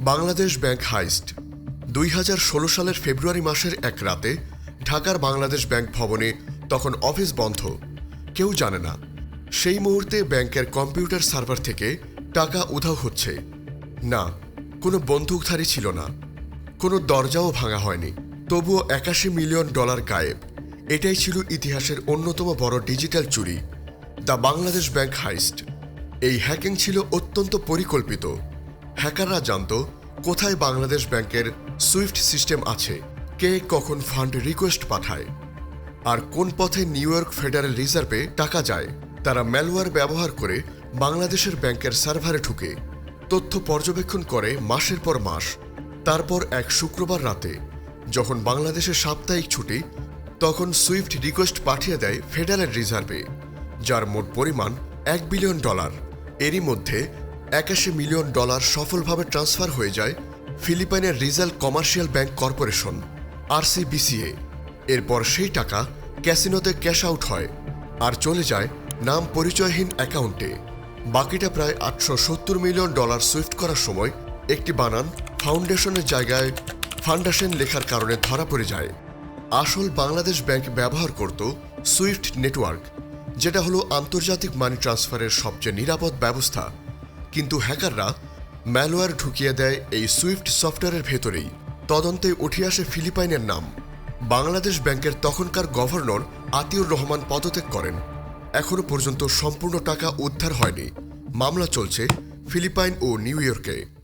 Bangladesh bank highest. দুই হাজার ষোলো সালের ফেব্রুয়ারি মাসের এক রাতে ঢাকার বাংলাদেশ ব্যাংক ভবনে তখন অফিস বন্ধ। কেউ জানে না, সেই মুহূর্তে ব্যাংকের কম্পিউটার সার্ভার থেকে টাকা উধাও হচ্ছে। না, কোনো বন্দুকধারী ছিল না। কোনো দরজাও ভাঙা হয়নি। তবুও একাশি মিলিয়ন ডলার গায়েব। এটাই ছিল ইতিহাসের অন্যতম বড় ডিজিটাল চুরি, দ্য বাংলাদেশ ব্যাংক হাইস্ট। এই হ্যাকিং ছিল অত্যন্ত পরিকল্পিত। হ্যাকাররা জানত কোথায় বাংলাদেশ ব্যাংকের সুইফট সিস্টেম আছে, কে কখন ফান্ড রিকোয়েস্ট পাঠায়, আর কোন পথে নিউ ইয়র্ক ফেডারেল রিজার্ভে টাকা যায়। তারা ম্যালওয়্যার ব্যবহার করে বাংলাদেশের ব্যাংকের সার্ভারে ঢুকে, তথ্য পর্যবেক্ষণ করে মাসের পর মাস, তারপর এক শুক্রবার রাতে, যখন বাংলাদেশের সাপ্তাহিক ছুটি, তখন সুইফট রিকোয়েস্ট পাঠিয়ে দেয় ফেডারেল রিজার্ভে, যার মোট পরিমাণ এক বিলিয়ন ডলার। এরই মধ্যে একাশি মিলিয়ন ডলার সফলভাবে ট্রান্সফার হয়ে যায় ফিলিপাইনের রিজাল কমার্শিয়াল ব্যাংক কর্পোরেশন, আরসিবিসিএ। এরপর সেই টাকা ক্যাসিনোতে ক্যাশ আউট হয় আর চলে যায় নাম পরিচয়হীন অ্যাকাউন্টে। বাকিটা প্রায় আটশো সত্তর মিলিয়ন ডলার সুইফট করার সময় একটি বানান ফাউন্ডেশনের জায়গায় ফান্ডাশন লেখার কারণে ধরা পড়ে যায়। আসল বাংলাদেশ ব্যাংক ব্যবহার করত সুইফট নেটওয়ার্ক, যেটা হলো আন্তর্জাতিক মানি ট্রান্সফারের সবচেয়ে নিরাপদ ব্যবস্থা। কিন্তু হ্যাকাররা ম্যালওয়্যার ঢুকিয়ে দেয় এই সুইফট সফটওয়্যারের ভেতরেই। তদন্তে উঠে আসে ফিলিপাইনের নাম। বাংলাদেশ ব্যাংকের তখনকার গভর্নর আতিউর রহমান পদত্যাগ করেন। এখনও পর্যন্ত সম্পূর্ণ টাকা উদ্ধার হয়নি। মামলা চলছে ফিলিপাইন ও নিউ ইয়র্কে।